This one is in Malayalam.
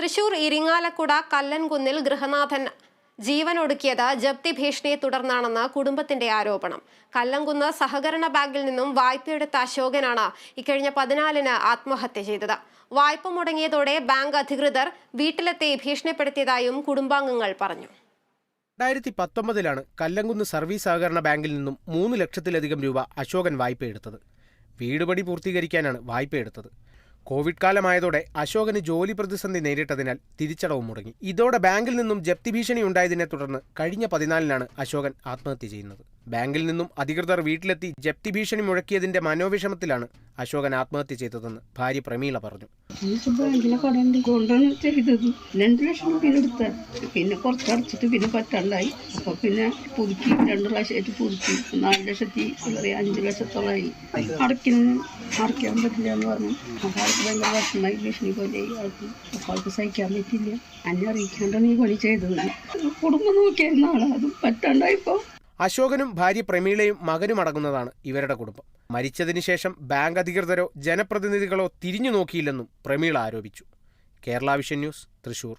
തൃശൂർ ഇരിങ്ങാലക്കുട കല്ലൻകുന്നിൽ ഗൃഹനാഥൻ ജീവനൊടുക്കിയത് ജപ്തി ഭീഷണിയെ തുടർന്നാണെന്ന് കുടുംബത്തിന്റെ ആരോപണം. കല്ലംകുന്ന് സഹകരണ ബാങ്കിൽ നിന്നും വായ്പയെടുത്ത അശോകനാണ് ഇക്കഴിഞ്ഞ പതിനാലിന് ആത്മഹത്യ ചെയ്തത്. വായ്പ മുടങ്ങിയതോടെ ബാങ്ക് അധികൃതർ വീട്ടിലെത്തി ഭീഷണിപ്പെടുത്തിയതായും കുടുംബാംഗങ്ങൾ പറഞ്ഞു. രണ്ടായിരത്തി പത്തൊമ്പതിലാണ് കല്ലംകുന്ന് സർവീസ് സഹകരണ ബാങ്കിൽ നിന്നും മൂന്ന് ലക്ഷത്തിലധികം രൂപ അശോകൻ വായ്പയെടുത്തത്. വീടുപടി പൂർത്തീകരിക്കാനാണ് വായ്പയെടുത്തത്. കോവിഡ് കാലമായതോടെ അശോകന് ജോലി പ്രതിസന്ധി നേരിട്ടതിനാൽ തിരിച്ചടവ് മുടങ്ങി. ഇതോടെ ബാങ്കിൽ നിന്നും ജപ്തി ഭീഷണി ഉണ്ടായതിനെ തുടർന്ന് കഴിഞ്ഞ പതിനാലിനാണ് അശോകൻ ആത്മഹത്യ ചെയ്യുന്നത്. ബാങ്കിൽ നിന്നും അധികൃതർ വീട്ടിലെത്തി ജപ്തി ഭീഷണി മുഴക്കിയതിന്റെ മനോവിഷമത്തിലാണ് അശോകൻ ആത്മഹത്യ ചെയ്തതെന്ന് ഭാര്യ പ്രമീള പറഞ്ഞു. രണ്ട് ലക്ഷം രൂപ എടുത്ത പിന്നെ കുറച്ച് അടച്ചിട്ട് പിന്നെ പറ്റാണ്ടായി. അപ്പൊ പിന്നെ പുതുക്കി രണ്ട് പ്രാവശ്യമായിട്ട് പുതുക്കി. നാല് ലക്ഷത്തി അഞ്ച് ലക്ഷത്തോളമായി അടയ്ക്കുന്ന അടയ്ക്കാൻ പറ്റില്ല എന്ന് പറഞ്ഞു. അപ്പൊ ആൾക്ക് ഭയങ്കര വിഷമായി ഭീഷണി പോലെ ആൾക്ക്. അപ്പൊ ആൾക്ക് സഹിക്കാൻ പറ്റില്ല. അന്നെ അറിയിക്കാണ്ടാണ് ഈ പണി ചെയ്തത്. കുടുംബം നോക്കിയായിരുന്ന ആളാ. അത് പറ്റാണ്ടായിപ്പോ അശോകനും ഭാര്യ പ്രമീളയും മകനും അടങ്ങുന്നതാണ് ഇവരുടെ കുടുംബം. മരിച്ചതിന് ശേഷം ബാങ്ക് അധികൃതരോ ജനപ്രതിനിധികളോ തിരിഞ്ഞു നോക്കിയില്ലെന്നും പ്രമീള ആരോപിച്ചു. Kerala Vision News Thrissur.